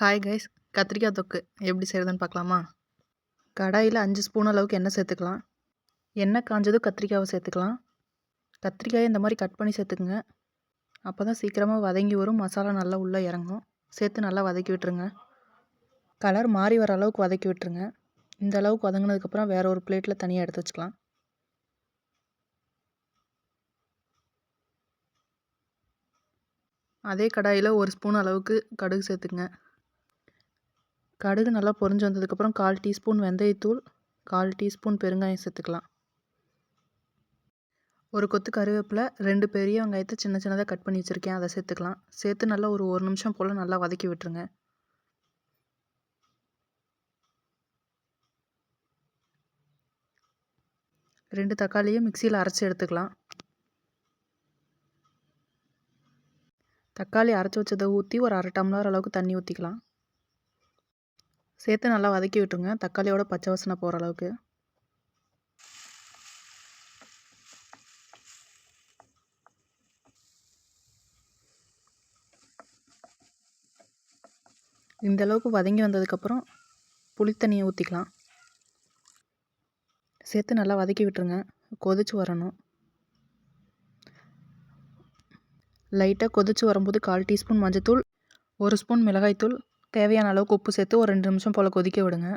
Hi guys கத்திரிக்காய் தொக்கு எப்படி செய்கிறதுன்னு பார்க்கலாமா? கடாயில் அஞ்சு ஸ்பூன் அளவுக்கு எண்ணெய் சேர்த்துக்கலாம். எண்ணெய் காஞ்சதும் கத்திரிக்காவை சேர்த்துக்கலாம். கத்திரிக்காயை இந்த மாதிரி கட் பண்ணி சேர்த்துக்குங்க. அப்போ தான் சீக்கிரமாக வதங்கி வரும். மசாலா நல்லா உள்ளே இறங்கும். சேர்த்து நல்லா வதக்கி விட்டுருங்க. கலர் மாறி வர அளவுக்கு வதக்கி விட்டுருங்க. இந்த அளவுக்கு வதங்கினதுக்கப்புறம் வேறு ஒரு பிளேட்டில் தனியாக எடுத்து வச்சுக்கலாம். அதே கடாயில் ஒரு ஸ்பூன் அளவுக்கு கடுகு சேர்த்துக்குங்க. கடுகு நல்லா பொரிஞ்சு வந்ததுக்கப்புறம் கால் டீஸ்பூன் வெந்தயத்தூள் கால் டீஸ்பூன் பெருங்காயம் சேர்த்துக்கலாம். ஒரு கொத்து கருவேப்பிலை ரெண்டு பெரிய வெங்காயத்தை சின்ன சின்னதாக கட் பண்ணி வச்சுருக்கேன். அதை சேர்த்துக்கலாம். சேர்த்து நல்லா ஒரு ஒரு நிமிஷம் போல் நல்லா வதக்கி விட்டுருங்க. ரெண்டு தக்காளியும் மிக்சியில் அரைச்சி எடுத்துக்கலாம். தக்காளி அரைச்சி வச்சதை ஊற்றி ஒரு அரை டம்ளர் அளவுக்கு தண்ணி ஊற்றிக்கலாம் சேர்த்து நல்லா வதக்கி விட்டுருங்க. தக்காளியோட பச்சை வாசனை போகிற அளவுக்கு. இந்த அளவுக்கு வதங்கி வந்ததுக்கப்புறம் புளித்தண்ணியை ஊற்றிக்கலாம் சேர்த்து நல்லா வதக்கி விட்டுருங்க. கொதிச்சு வரணும். லைட்டாக கொதிச்சு வரும்போது கால் டீஸ்பூன் மஞ்சத்தூள் ஒரு ஸ்பூன் மிளகாய்த்தூள் தேவையான அளவுக்கு உப்பு சேர்த்து ஒரு ரெண்டு நிமிஷம் போல் கொதிக்க விடுங்க.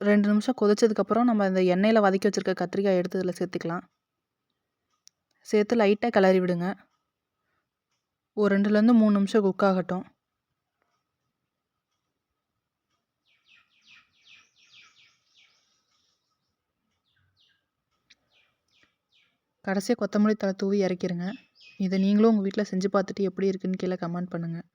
ரெண்டு நிமிஷம் கொதிச்சதுக்கப்புறம் நம்ம இந்த எண்ணெயில் வதக்கி வச்சுருக்க கத்திரிக்காய் எடுத்து இதில் சேர்த்துக்கலாம். சேர்த்து லைட்டாக கிளறி விடுங்க. ஒரு ரெண்டுலேருந்து மூணு நிமிஷம் குக் ஆகட்டும். கடைசியாக கொத்தமல்லி தழை தூவி இறக்கிடுங்க இதை நீங்களும் உங்கள் வீட்டில் செஞ்சு பார்த்துட்டு எப்படி இருக்குன்னு கீழே கமெண்ட் பண்ணுங்கள்